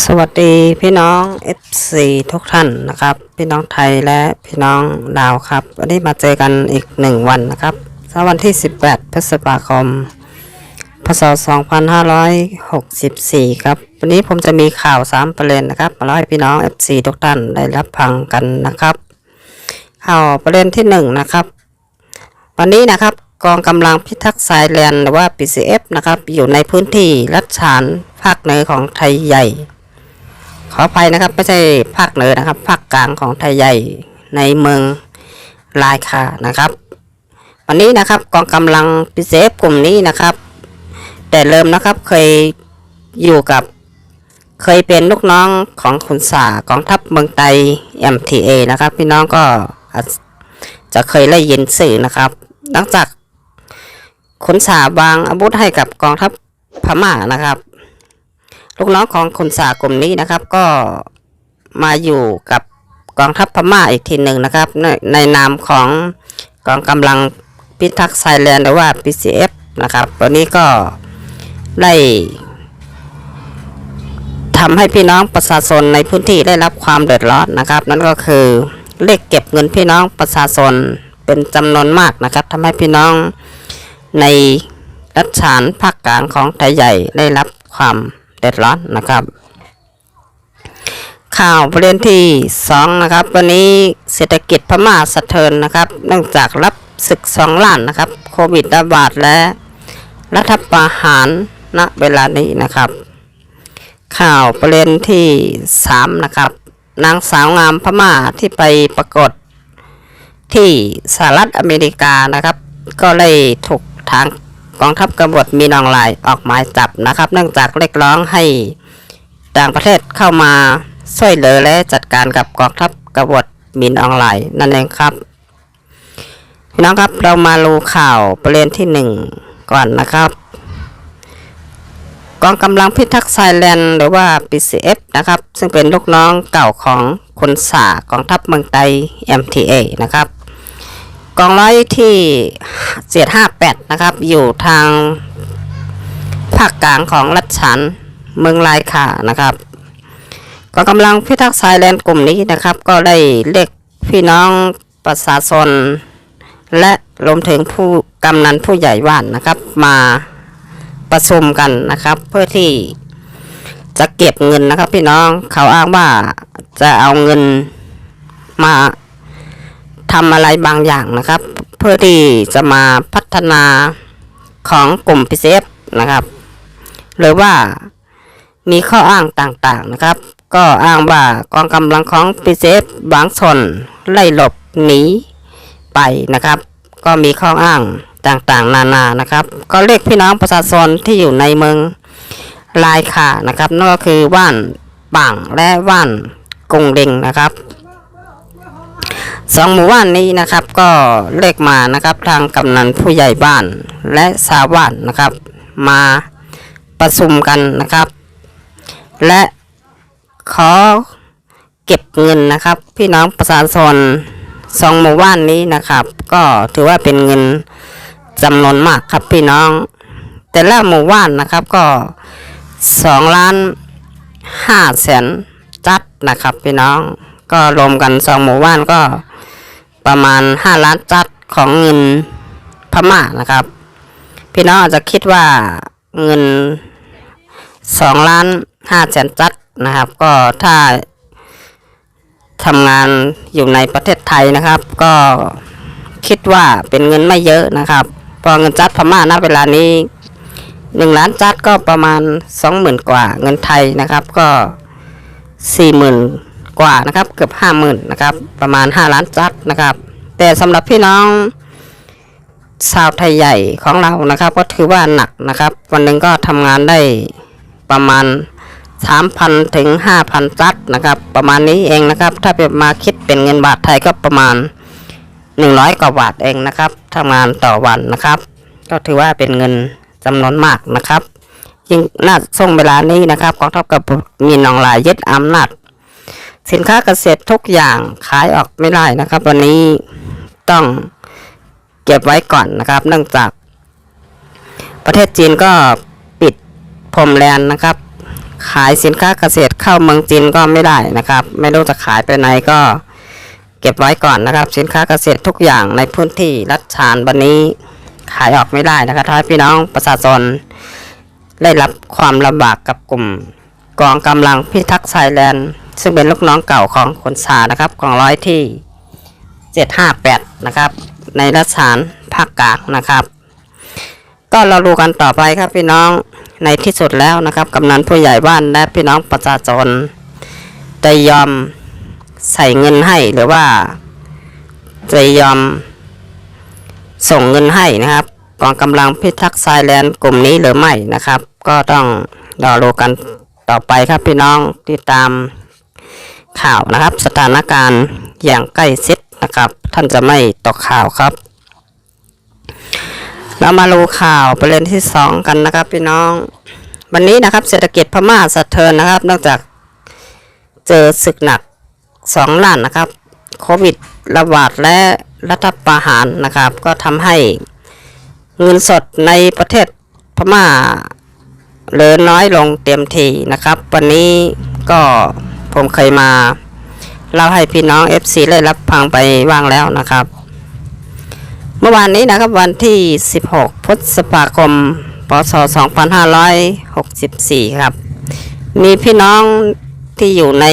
สวัสดีพี่น้อง FC ทุกท่านนะครับ พี่น้องไทยและพี่น้องลาวครับวันนี้มาเจอกันอีกหนึ่งวันนะครับสวันที่ 18พฤษภาคม พศ 2564 ครับ วันนี้ผมจะมีข่าว 3 ประเด็นนะครับ มาเล่าให้พี่น้อง FC ทุกท่านได้รับฟังกันนะครับ ข่าวประเด็นที่ 1 นะครับ วันนี้นะครับกองกำลังพิทักษ์สายแลนหรือว่า PCF นะครับ อยู่ในพื้นที่รัฐฉานภาคเหนือของไทยใหญ่ ขออภัยนะครับ ไม่ใช่ภาคเหนือนะครับภาคกลางของไทยใหญ่ในเมืองลายคานะครับ วันนี้นะครับกองกำลัง PCF กลุ่มนี้นะครับ แต่เริ่มนะครับเคยอยู่กับเคยเป็นลูกน้องของขุนสากองทัพเมืองไทย MTA นะครับ พี่น้องก็จจะเคยได้ยินสื่อนะครับ หลังจากขุนสาวางอาวุธให้กับกองทัพพม่านะครับ ลูกน้องของขุนสากลุ่มนี้นะครับ ก็มาอยู่กับกองทัพพม่าอีกทีหนึ่งนะครับ ในในนามของกองกำลังพิทักษ์ไซแลนด์หรือว่า PCF นะครับวันนี้ก็ได้ทำให้พี่น้องประชาชนในพื้นที่ได้รับความเดือดร้อนนะครับ นั่นก็คือเลขเก็บเงินพี่น้องประชาชนเป็นจำนวนมากนะครับทำให้พี่น้องในรัฐฉานภาคกลางของไทยใหญ่ได้รับความ เดือดร้อนนะครับ ข่าวประเด็นที่สองนะครับวันนี้เศรษฐกิจพม่าสะเทือนนะครับ เนื่องจากรับศึกสองล้านนะครับ โควิดระบาดและรัฐประหารณเวลานี้นะครับ ข่าวประเด็นที่สามนะครับนางสาวงามพม่าที่ไปปรากฏที่สหรัฐอเมริกานะครับ ก็เลยถูกทาง กองทัพกบฏมีนองลายออกหมายจับนะครับ เนื่องจากเรียกร้องให้ต่างประเทศเข้ามาช่วยเหลือและจัดการกับกองทัพกบฏมินออนไลน์นั่นเองครับพี่น้องครับเรามาดูข่าวประเด็นที่หนึ่งก่อนนะครับ กองกำลังพิทักษ์ไซแลนด์หรือว่า PCF นะครับ ซึ่งเป็นลูกน้องเก่าของคนสากองทัพเมืองไทย MTA นะครับ กองร้อยที่758นะครับ อยู่ทางภาคกลางของรัฐฉานเมืองลายขานะครับกองกำลังพิทักษ์ไซแลนกลุ่มนี้นะครับ ก็ได้เรียกพี่น้องประชาชนและรวมถึงผู้กำนันผู้ใหญ่บ้านนะครับ มาประชุมกันนะครับ เพื่อที่จะเก็บเงินนะครับ พี่น้องเขาอ้างว่าจะเอาเงินมา ทำอะไรบางอย่างนะครับ เพื่อที่จะมาพัฒนาของกลุ่มพิเศษนะครับหรือว่ามีข้ออ้างต่างๆนะครับ ก็อ้างว่ากองกำลังของพิเศษบางส่วนไล่หลบหนีไปนะครับ ก็มีข้ออ้างต่างๆ นานานะครับ ก็เรียกพี่น้องประชาชนที่อยู่ในเมืองลายขานะครับนั่นก็คือว่านป่างและว่านกงเดงนะครับ สองหมู่บ้านนี้นะครับก็เลขมานะครับทางกำนันผู้ใหญ่บ้านและชาวบ้านนะครับ มาประชุมกันนะครับ และขอเก็บเงินนะครับ พี่น้องประชาชนสองหมู่บ้านนี้นะครับ ก็ถือว่าเป็นเงินจำนวนมากครับพี่น้อง แต่ละหมู่บ้านนะครับก็สองล้านห้าแสนจัดนะครับพี่น้องก็รวมกันสองหมู่บ้านก็ ประมาณห้าล้านจัดของเงินพม่านะครับ พี่น้องอาจจะคิดว่าเงินสองล้านห้าแสนจัดนะครับ ก็ถ้าทำงานอยู่ในประเทศไทยนะครับ ก็คิดว่าเป็นเงินไม่เยอะนะครับพอเงินจัดพม่าณเวลานี้หนึ่งล้านจัดก็ประมาณสองหมื่นกว่าเงินไทยนะครับก็สี่หมื่น กว่านะครับ เกือบห้าหมื่นนะครับ ประมาณห้าล้านจัดนะครับ แต่สำหรับพี่น้องชาวไทยใหญ่ของเรานะครับ ก็ถือว่าหนักนะครับ วันหนึ่งก็ทำงานได้ประมาณสามพันถึงห้าพันจัดนะครับ ประมาณนี้เองนะครับ ถ้าเป็นมาคิดเป็นเงินบาทไทยก็ประมาณหนึ่งร้อยกว่าบาทเองนะครับทำงานต่อวันนะครับ ก็ถือว่าเป็นเงินจำนวนมากนะครับยิ่งน่าส่งเวลานี้นะครับกองทัพกับมีนองลายยึดอำนาจ สินค้าเกษตรทุกอย่างขายออกไม่ได้นะครับ วันนี้ต้องเก็บไว้ก่อนนะครับ เนื่องจาก ประเทศจีนก็ปิดพรมแดนนะครับ ขายสินค้าเกษตรเข้าเมืองจีนก็ไม่ได้นะครับ ไม่รู้จะขายไปไหนก็เก็บไว้ก่อนนะครับ สินค้าเกษตรทุกอย่างในพื้นที่รัฐฉานวันนี้ขายออกไม่ได้นะครับทำให้พี่น้องประชาชนได้รับความลำบากกับกลุ่มกองกำลังพิทักษ์ชายแดน ซึ่งเป็นลูกน้องเก่าของคนสานะครับกองร้อยที่ 758 นะครับ ในรัฐานภาคกลางนะครับ ก็เราดูกันต่อไปครับพี่น้องในที่สุดแล้วนะครับกำนันผู้ใหญ่บ้านและพี่น้องประชาชนจะยอมใส่เงินให้หรือว่าจะยอมส่งเงินให้นะครับกองกำลังพิทักษ์ชายแดนกลุ่มนี้หรือไม่นะครับ ก็ต้องรอดูกันต่อไปครับพี่น้องติดตาม ข่าวนะครับ สถานการณ์อย่างใกล้ชิดนะครับ ท่านจะไม่ตกข่าวครับ เรามาดูข่าวประเด็นที่สองกันนะครับพี่น้อง วันนี้นะครับเศรษฐกิจพม่าสะเทือนนะครับ นอกจากเจอศึกหนักสองล้านนะครับโควิดระบาดและรัฐประหารนะครับ ก็ทำให้เงินสดในประเทศพม่าเหลือน้อยลงเต็มทีนะครับ วันนี้ก็ ผมเคยมาเล่าให้พี่น้อง FC ได้รับฟังไปบ้างแล้วนะครับ เมื่อวานนี้นะครับวันที่ 16 พฤษภาคมพศ2564 ครับ มีพี่น้องที่อยู่ใน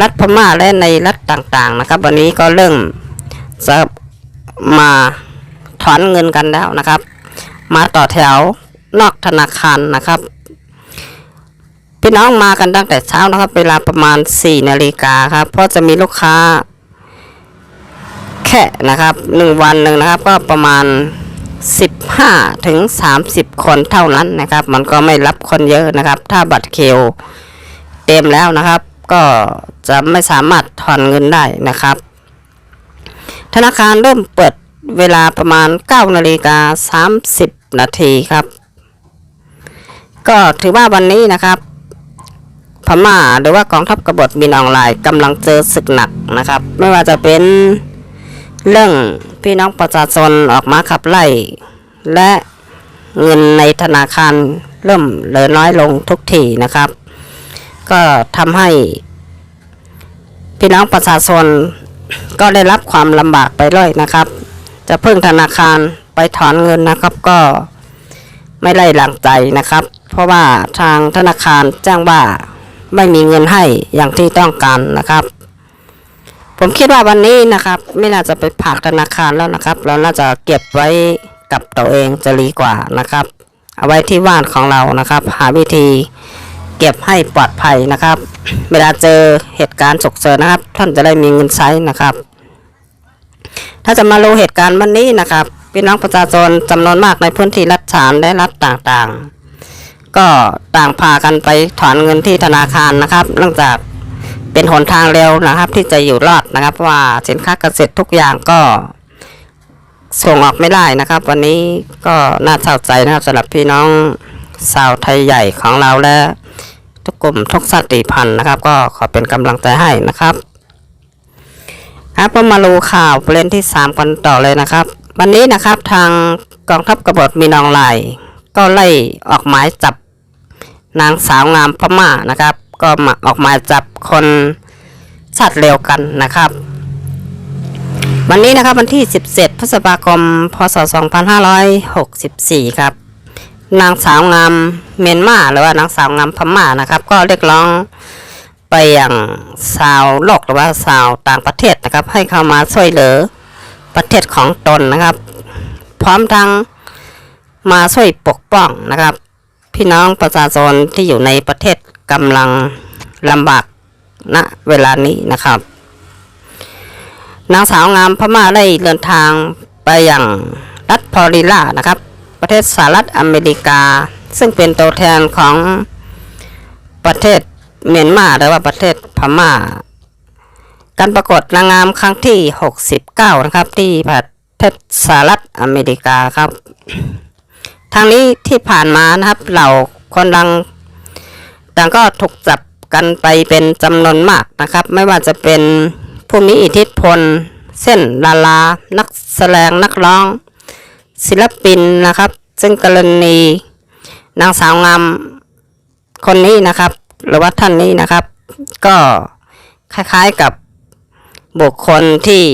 รัฐพม่าและในรัฐต่างๆนะครับ วันนี้ก็เริ่มจะมาถอนเงินกันแล้วนะครับ มาต่อแถวนอกธนาคารนะครับ พี่น้องมากันตั้งแต่เช้านะครับ เวลาประมาณ4นาฬิกาครับ เพราะจะมีลูกค้า แค่นะครับหนึ่งวันหนึ่งนะครับ ก็ประมาณ 15ถึง30 คนเท่านั้นนะครับ มันก็ไม่รับคนเยอะนะครับ ถ้าบัตรเคลเต็มแล้วนะครับ ก็จะไม่สามารถถอนเงินได้นะครับ ธนาคารเริ่มเปิดเวลาประมาณ9นาฬิกา30 นาทีครับ ก็ถือว่าวันนี้นะครับ พม่าหรือว่ากองทัพกบฏบินออนไลน์กำลังเจอศึกหนักนะครับ ไม่ว่าจะเป็นเรื่องพี่น้องประชาชนออกมาขับไล่ และเงินในธนาคารเริ่มเหลือน้อยลงทุกทีนะครับ ก็ทำให้พี่น้องประชาชนก็ได้รับความลำบากไปเลยนะครับ จะพึ่งธนาคารไปถอนเงินนะครับก็ไม่ได้หลังใจนะครับ เพราะว่าทางธนาคารแจ้งว่า ไม่มีเงินให้อย่างที่ต้องการนะครับ ผมคิดว่าวันนี้นะครับ ไม่น่าจะไปผากธนาคารแล้วนะครับ เราน่าจะเก็บไว้กับตัวเองจะดีกว่านะครับ เอาไว้ที่บ้านของเรานะครับ หาวิธีเก็บให้ปลอดภัยนะครับ เวลาเจอเหตุการณ์ฉุกเฉินนะครับ ท่านจะได้มีเงินใช้นะครับ ถ้าจะมารู้เหตุการณ์วันนี้นะครับพี่น้องประชาชนจำนวนมากในพื้นที่รัฐฉานและรัฐต่างๆ ก็ต่างพากันไปถอนเงินที่ธนาคารนะครับเนื่องจากเป็นหนทางเร็วนะครับ ที่จะอยู่รอดนะครับว่าสินค้าเกษตรทุกอย่างก็ส่งออกไม่ได้นะครับ วันนี้ก็น่าเศร้าใจนะครับสำหรับพี่น้องชาวไทยใหญ่ของเราและทุกกลุ่มทุกชาติพันธุ์นะครับ ก็ขอเป็นกำลังใจให้นะครับครับก็มาดูข่าวประเด็นที่สามกันต่อเลยนะครับ วันนี้นะครับทางกองทัพกบฏมีนองลายก็ไล่ออกหมายจับ นางสาวงามพม่านะครับ ก็มาออกมาจับคนสัตว์เร็วกันนะครับ วันนี้นะครับวันที่ 17 พฤษภาคม พศ 2564 ครับ นางสาวงามเมียนมาหรือว่านางสาวงามพม่านะครับ ก็เรียกร้องไปอย่างสาวโลกหรือว่าสาวต่างประเทศนะครับ ให้เข้ามาช่วยเหลือประเทศของตนนะครับ พร้อมทั้งมาช่วยปกป้องนะครับ พี่น้องประชาชนที่อยู่ในประเทศกำลังลำบากณเวลานี้นะครับ นางสาวงามพม่าได้เดินทางไปย่างรัฐฟลอริดานะครับ ประเทศสหรัฐอเมริกา ซึ่งเป็นตัวแทนของประเทศเมียนมาหรือว่าประเทศพม่า การประกวดนางงามครั้งที่ 69 นะครับ ที่ประเทศสหรัฐอเมริกาครับ ทางนี้ที่ผ่านมานะครับ เหล่าคนดังต่างก็ถูกจับกันไปเป็นจำนวนมากนะครับ ไม่ว่าจะเป็นผู้มีอิทธิพลเส้นดารานักแสดงนักร้อง ศิลปินนะครับ ซึ่งกรณีนางสาวงามคนนี้นะครับ หรือว่าท่านนี้นะครับ ก็คล้ายๆกับบุคคลที่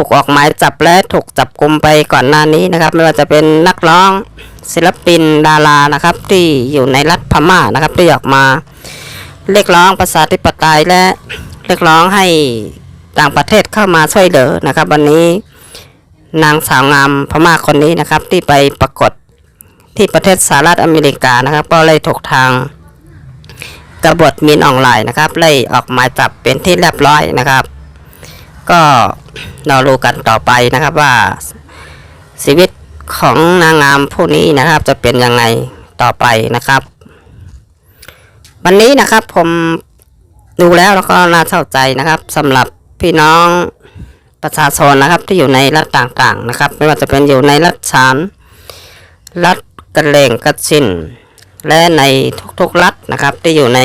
ถูกออกหมายจับและถูกจับกลุมไปก่อนหน้านี้นะครับ ไม่ว่าจะเป็นนักร้องศิลปินดารานะครับ ที่อยู่ในรัฐพม่านะครับที่ออกมาเรียกร้องประชาธิปไตยและเรียกร้องให้ต่างประเทศเข้ามาช่วยเหลือนะครับ วันนี้นางสาวงามพม่าคนนี้นะครับ ที่ไปปรากฏที่ประเทศสหรัฐอเมริกานะครับ ก็เลยถูกทางกบฏมินออนไลน์นะครับไล่ออกหมายจับเป็นที่เรียบร้อยนะครับ ก็เรารู้กันต่อไปนะครับว่าชีวิตของนางงามผู้นี้นะครับ จะเป็นยังไงต่อไปนะครับ วันนี้นะครับผมดูแล้วแล้วก็น่าเศร้าใจนะครับสำหรับพี่น้องประชาชนนะครับที่อยู่ในรัฐต่างๆนะครับ ไม่ว่าจะเป็นอยู่ในรัฐฉานรัฐกระเลงกระชินและในทุกๆรัฐนะครับ ที่อยู่ใน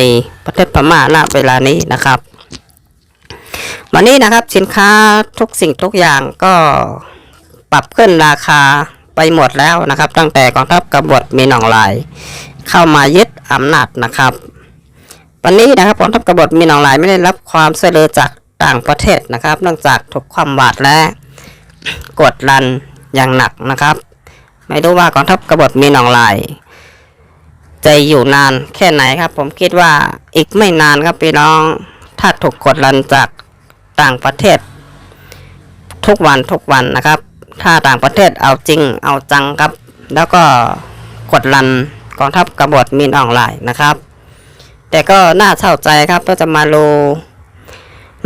ประเทศพม่าณเวลานี้นะครับ วันนี้นะครับสินค้าทุกสิ่งทุกอย่างก็ปรับขึ้นราคาไปหมดแล้วนะครับ ตั้งแต่กองทัพกบฏมีหนองลาย เข้ามายึดอำนาจนะครับ วันนี้นะครับกองทัพกบฏมีหนองลายไม่ได้รับความช่วยเหลือจากต่างประเทศนะครับเนื่องจากถูกความหวาดและกดดันอย่างหนักนะครับ ไม่รู้ว่ากองทัพกบฏมีหนองลายจะอยู่นานแค่ไหนครับ ผมคิดว่าอีกไม่นานครับพี่น้อง ถ้าถูกกดดันจาก ต่างประเทศ ทุกวันทุกวันนะครับ ถ้าต่างประเทศเอาจริงเอาจังครับ แล้วก็กดดันกองทัพกบฏมีนออนไลน์นะครับ แต่ก็น่าเศร้าใจครับก็จะมาดู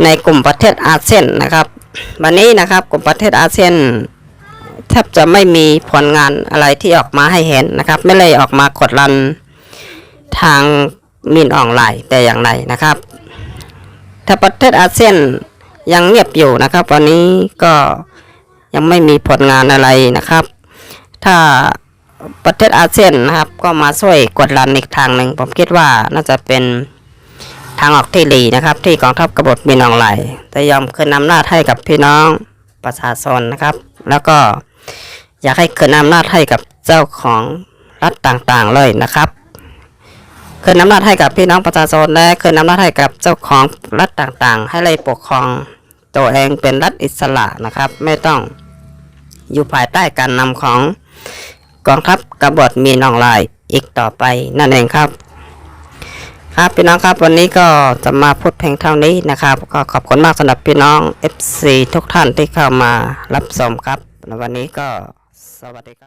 ในกลุ่มประเทศอาเซียนนะครับ วันนี้นะครับกลุ่มประเทศอาเซียนแทบจะไม่มีผลงานอะไรที่ออกมาให้เห็นนะครับ ไม่เลยออกมากดดันทางมินออนไลน์แต่อย่างไรนะครับ ถ้าประเทศอาเซียน ยังเงียบอยู่นะครับ วันนี้ก็ยังไม่มีผลงานอะไรนะครับ ถ้าประเทศอาเซียนนะครับ ก็มาช่วยกดดันอีกทางหนึ่งผมคิดว่าน่าจะเป็นทางออกที่ดีนะครับ ที่กองทัพกบฏมินออนไลจะยอมคืนอำนาจให้กับพี่น้องประชาชนนะครับ แล้วก็อยากให้คืนอำนาจให้กับเจ้าของรัฐต่างๆเลยนะครับคืนอำนาจให้กับพี่น้องประชาชนและคืนอำนาจให้กับเจ้าของรัฐต่างๆ ให้เลยปกครอง ตัวเองเป็นรัฐอิสระนะครับ ไม่ต้องอยู่ภายใต้การนำของกองทัพกบฏมีนออนไลน์อีกต่อไปนั่นเองครับ ครับพี่น้องครับวันนี้ก็จะมาพูดเพียงเท่านี้นะครับ ก็ขอบคุณมากสำหรับพี่น้อง FC ทุกท่านที่เข้ามารับชมครับแล้ววันนี้ก็สวัสดีครับ